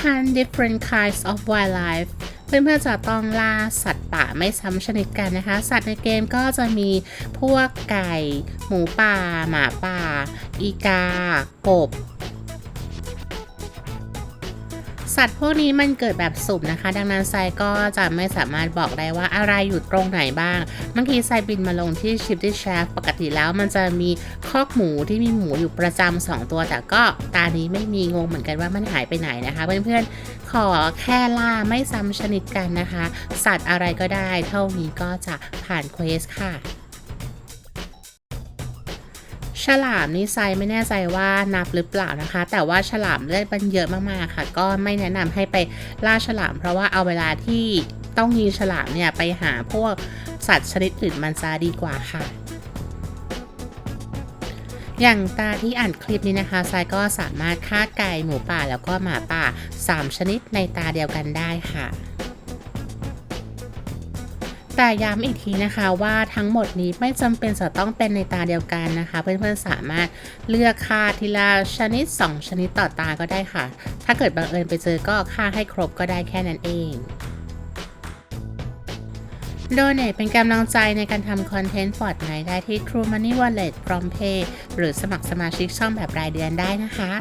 hunt different kinds of wildlife เพื่อนๆจะต้องล่าสัตว์ป่าไม่ซ้ำชนิดกันนะคะ สัตว์ในเกมก็จะมีพวกไก่ หมูป่า หมาป่า อีกา กบ สัตว์พวกนี้มันเกิดแบบสุ่มนะคะ ดังนั้นไซก็จะไม่สามารถบอกได้ว่าอะไรอยู่ตรงไหนบ้างบางทีไซบินมาลงที่ชิปที่แชฟปกติแล้วมันจะมีคอกหมูที่มีหมูอยู่ประจำสองตัว แต่ก็ตานี้ไม่มีงงเหมือนกันว่ามันหายไปไหนนะคะ เพื่อนๆขอแค่ล่าไม่ซ้ำชนิดกันนะคะ สัตว์อะไรก็ได้เท่านี้ก็จะผ่านเควสค่ะ ฉลามนี่ไซไม่แน่ใจว่านับหรือเปล่านะคะ แต่ว่าฉลามเลือดมันเยอะมากๆค่ะ ก็ไม่แนะนำให้ไปล่าฉลาม เพราะว่าเอาเวลาที่ต้องยิงฉลามเนี่ยไปหาพวกสัตว์ชนิดอื่นมันจะดีกว่าค่ะอย่างตาที่อ่านคลิปนี้นะคะไซก็สามารถฆ่าไก่หมูป่าแล้วก็หมาป่า 3 ชนิดในตาเดียวกันได้ค่ะ แต่ย้ำอีกทีนะคะว่าทั้งหมดนี้ไม่จำเป็นจะต้องเป็นในตาเดียวกันนะคะ เพื่อนๆสามารถเลือกค่าทีละชนิด 2 ชนิดต่อตาก็ได้ค่ะ ถ้าเกิดบังเอิญไปเจอก็ค่าให้ครบก็ได้แค่นั้นเองโดเนทเป็นกำลังใจในการทำคอนเทนต์ฟอร์ดไนได้ที่ True Money Wallet พร้อมเพย์หรือสมัครสมาชิกช่องแบบรายเดือนได้นะคะ